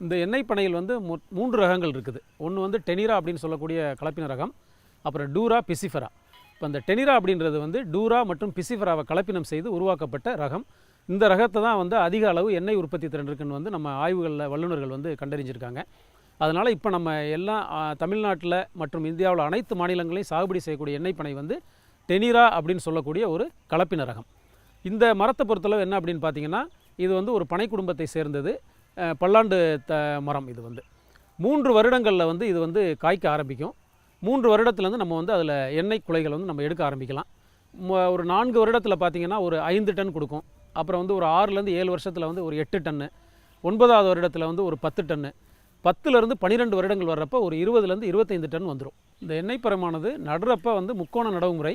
இந்த எண்ணெய் பனையில் வந்து மு- மூன்று ரகங்கள் இருக்குது. ஒன்று வந்து டெனிரா அப்படின்னு சொல்லக்கூடிய கலப்பின ரகம் அப்புறம் டூரா பிசிஃபரா. இப்போ அந்த டெனிரா அப்படின்றது வந்து டூரா மற்றும் பிசிஃபராவை கலப்பினம் செய்து உருவாக்கப்பட்ட ரகம். இந்த ரகத்தை தான் வந்து அதிக அளவு எண்ணெய் உற்பத்தி திறன் இருக்குன்னு வந்து நம்ம ஆய்வுகளில் வல்லுநர்கள் வந்து கண்டறிஞ்சிருக்காங்க. அதனால் இப்போ நம்ம எல்லாம் தமிழ்நாட்டில் மற்றும் இந்தியாவில் அனைத்து மாநிலங்களையும் சாகுபடி செய்யக்கூடிய எண்ணெய் பனை வந்து டெனிரா அப்படின்னு சொல்லக்கூடிய ஒரு கலப்பின ரகம். இந்த மரத்தை பொறுத்தளவு என்ன அப்படின்னு பார்த்தீங்கன்னா இது வந்து ஒரு பனை குடும்பத்தை சேர்ந்தது. பல்லாண்டு த மரம் இது வந்து. மூன்று வருடங்களில் வந்து இது வந்து காய்க்க ஆரம்பிக்கும். மூன்று வருடத்துலேருந்து நம்ம வந்து அதில் எண்ணெய் குலைகளை வந்து நம்ம எடுக்க ஆரம்பிக்கலாம். ம- ஒரு நான்கு வருடத்தில் பார்த்திங்கன்னா ஒரு ஐந்து டன் கொடுக்கும். அப்புறம் வந்து ஒரு ஆறுலேருந்து ஏழு வருஷத்தில் வந்து ஒரு எட்டு டன்னு ஒன்பதாவது வருடத்தில் வந்து ஒரு பத்து டன்னு பத்துலேருந்து பன்னிரெண்டு வருடங்கள் வர்றப்போ ஒரு இருபதுலேருந்து இருபத்தைந்து டன் வந்துடும் இந்த எண்ணெய் பரமானது நடுறப்ப வந்து முக்கோண நடவு முறை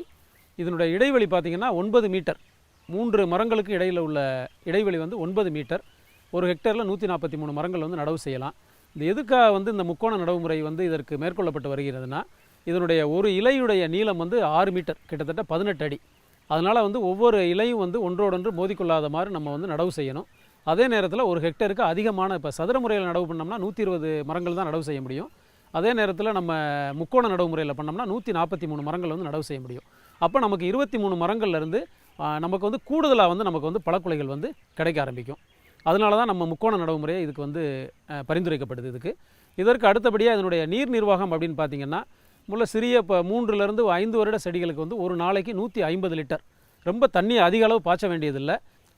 இதனுடைய இடைவெளி பார்த்தீங்கன்னா ஒன்பது மீட்டர். மூன்று மரங்களுக்கு இடையில் உள்ள இடைவெளி வந்து ஒன்பது மீட்டர். ஒரு ஹெக்டரில் நூற்றி நாற்பத்தி மூணு மரங்கள் வந்து நடவு செய்யலாம். இந்த எதுக்காக வந்து இந்த முக்கோண நடவு முறை வந்து இதற்கு மேற்கொள்ளப்பட்டு வருகிறதுனா இதனுடைய ஒரு இலையுடைய நீளம் வந்து ஆறு மீட்டர். கிட்டத்தட்ட பதினெட்டு அடி. அதனால் வந்து ஒவ்வொரு இலையும் வந்து ஒன்றோடொன்று மோதிக்கொள்ளாத மாதிரி நம்ம வந்து நடவு செய்யணும். அதே நேரத்தில் ஒரு ஹெக்டருக்கு அதிகமான இப்போ சதுர முறையில் நடவு பண்ணோம்னா நூற்றி இருபது மரங்கள் தான் நடவு செய்ய முடியும். அதே நேரத்தில் நம்ம முக்கோண நடவு முறையில் பண்ணோம்னா நூற்றி நாற்பத்தி மூணு மரங்கள் வந்து நடவு செய்ய முடியும். அப்போ நமக்கு இருபத்தி மூணு மரங்கள்லேருந்து நமக்கு வந்து கூடுதலாக வந்து நமக்கு வந்து பழக்குலைகள் வந்து கிடைக்க ஆரம்பிக்கும். அதனால தான் நம்ம முக்கோண நடவு முறையை இதுக்கு வந்து பரிந்துரைக்கப்படுது இதுக்கு. இதற்கு அடுத்தபடியாக இதனுடைய நீர் நிர்வாகம் அப்படின்னு பார்த்தீங்கன்னா முள்ள சிறிய இப்போ மூன்றுலேருந்து ஐந்து வருட செடிகளுக்கு வந்து ஒரு நாளைக்கு நூற்றி ஐம்பது லிட்டர். ரொம்ப தண்ணி அதிக அளவு பாய்ச்ச வேண்டியதில்லை.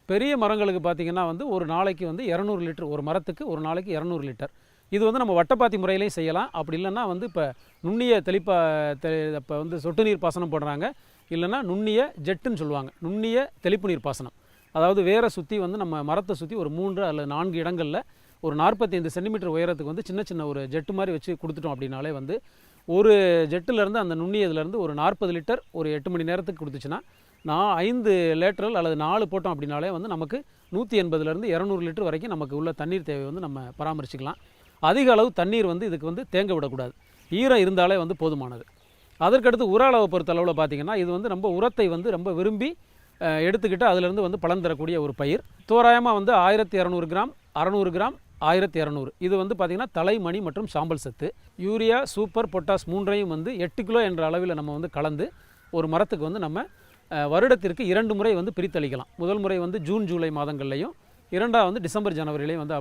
பெரிய மரங்களுக்கு பார்த்திங்கன்னா வந்து ஒரு நாளைக்கு வந்து இரநூறு லிட்டர் ஒரு மரத்துக்கு ஒரு நாளைக்கு இரநூறு லிட்டர். இது வந்து நம்ம வட்டப்பாத்தி முறையிலையும் செய்யலாம். அப்படி இல்லைன்னா வந்து இப்போ நுண்ணிய தெளிப்பா தெ இப்போ வந்து சொட்டு நீர் பாசனம் போடுறாங்க. இல்லைன்னா நுண்ணிய ஜெட்டுன்னு சொல்லுவாங்க. நுண்ணிய தெளிப்பு நீர் பாசனம். அதாவது வேரை சுற்றி வந்து நம்ம மரத்தை சுற்றி ஒரு மூன்று அல்லது நான்கு இடங்களில் ஒரு நாற்பத்தைந்து சென்டிமீட்டர் உயரத்துக்கு வந்து சின்ன சின்ன ஒரு ஜெட்டு மாதிரி வச்சு கொடுத்துட்டோம் அப்படின்னாலே வந்து ஒரு ஜெட்டுலேருந்து அந்த நுண்ணியதுலேருந்து ஒரு நாற்பது லிட்டர் ஒரு எட்டு மணி நேரத்துக்கு கொடுத்துச்சுன்னா நான் ஐந்து லேட்டரல் அல்லது நாலு போட்டோம் அப்படின்னாலே வந்து நமக்கு நூற்றி எண்பதுலேருந்து இரநூறு லிட்டர் வரைக்கும் நமக்கு உள்ள தண்ணீர் தேவை வந்து நம்ம பராமரிச்சுக்கலாம். அதிக அளவு தண்ணீர் வந்து இதுக்கு வந்து தேங்க விடக்கூடாது. ஈரம் இருந்தாலே வந்து போதுமானது. அதற்கடுத்து உர அளவை பொறுத்த அளவில் பார்த்திங்கன்னா இது வந்து ரொம்ப உரத்தை வந்து ரொம்ப விரும்பி எடுத்துக்கிட்டு அதிலிருந்து வந்து பலன் தரக்கூடிய ஒரு பயிர். தோராயமாக வந்து ஆயிரத்தி இரநூறு கிராம் அறநூறு கிராம் ஆயிரத்தி இரநூறு. இது வந்து பார்த்திங்கன்னா தலைமணி மற்றும் சாம்பல் சத்து. யூரியா சூப்பர் பொட்டாஸ் மூன்றையும் வந்து எட்டு கிலோ என்ற அளவில் நம்ம வந்து கலந்து ஒரு மரத்துக்கு வந்து நம்ம வருடத்திற்கு இரண்டு முறை வந்து பிரித்தளிக்கலாம். முதல் முறை வந்து ஜூன் ஜூலை மாதங்கள்லையும் இரண்டாவது வந்து டிசம்பர் ஜனவரிலையும் வந்து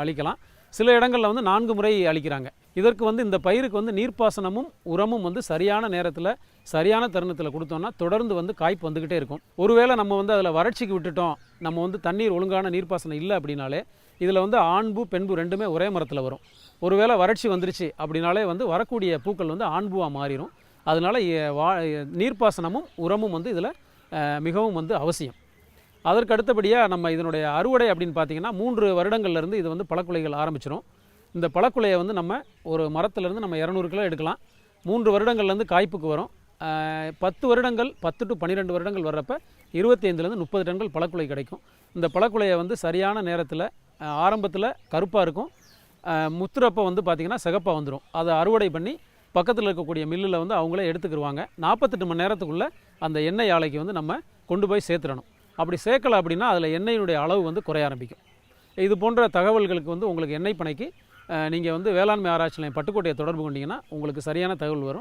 அளிக்கலாம். சில இடங்களில் வந்து நான்கு முறை அளிக்கிறாங்க. இதற்கு வந்து இந்த பயிருக்கு வந்து நீர்ப்பாசனமும் உரமும் வந்து சரியான நேரத்தில் சரியான தருணத்தில் கொடுத்தோம்னா தொடர்ந்து வந்து காய்ப்பு வந்துக்கிட்டே இருக்கும். ஒருவேளை நம்ம வந்து அதில் வறட்சிக்கு விட்டுட்டோம் நம்ம வந்து தண்ணீர் ஒழுங்கான நீர்ப்பாசனம் இல்லை அப்படின்னாலே இதில் வந்து ஆண்பு பெண்பு ரெண்டுமே ஒரே மரத்தில் வரும். ஒருவேளை வறட்சி வந்துருச்சு அப்படின்னாலே வந்து வரக்கூடிய பூக்கள் வந்து ஆண்பூவாக மாறிடும் அதனால வா நீர்ப்பாசனமும் உரமும் வந்து இதில் மிகவும் வந்து அவசியம். அதற்கு அடுத்தபடியாக நம்ம இதனுடைய அறுவடை அப்படின்னு பார்த்தீங்கன்னா மூன்று வருடங்கள்லேருந்து இது வந்து பழக்குலைகள் ஆரம்பிச்சிடும் இந்த பழக்குலையை வந்து நம்ம ஒரு மரத்துலேருந்து நம்ம இரநூறு கிலோ எடுக்கலாம். மூன்று வருடங்கள்லேருந்து காய்ப்புக்கு வரும். பத்து வருடங்கள் பத்து டு பன்னிரெண்டு வருடங்கள் வர்றப்ப இருபத்தைந்துலேருந்து முப்பது டன்கள் பழக்குலை கிடைக்கும். இந்த பழக்குலையை வந்து சரியான நேரத்தில் ஆரம்பத்தில் கருப்பாக இருக்கும். முத்துறப்போ முத்துறப்ப வந்து பார்த்திங்கன்னா சிகப்பாக வந்துடும் அதை அறுவடை பண்ணி பக்கத்தில் இருக்கக்கூடிய மில்லில் வந்து அவங்களே எடுத்துக்கிருவாங்க. நாற்பத்தெட்டு மணி நேரத்துக்குள்ளே அந்த எண்ணெய் ஆலைக்கு வந்து நம்ம கொண்டு போய் சேர்த்துடணும். அப்படி சேர்க்கலை அப்படின்னா அதில் எண்ணெயினுடைய அளவு வந்து குறைய ஆரம்பிக்கும். இது போன்ற தகவல்களுக்கு வந்து உங்களுக்கு எண்ணெய் பனைக்கு நீங்கள் வந்து வேளாண்மை ஆராய்ச்சி நிலையம் பட்டுக்கோட்டையை தொடர்பு கொண்டீங்கன்னா உங்களுக்கு சரியான தகவல் வரும்.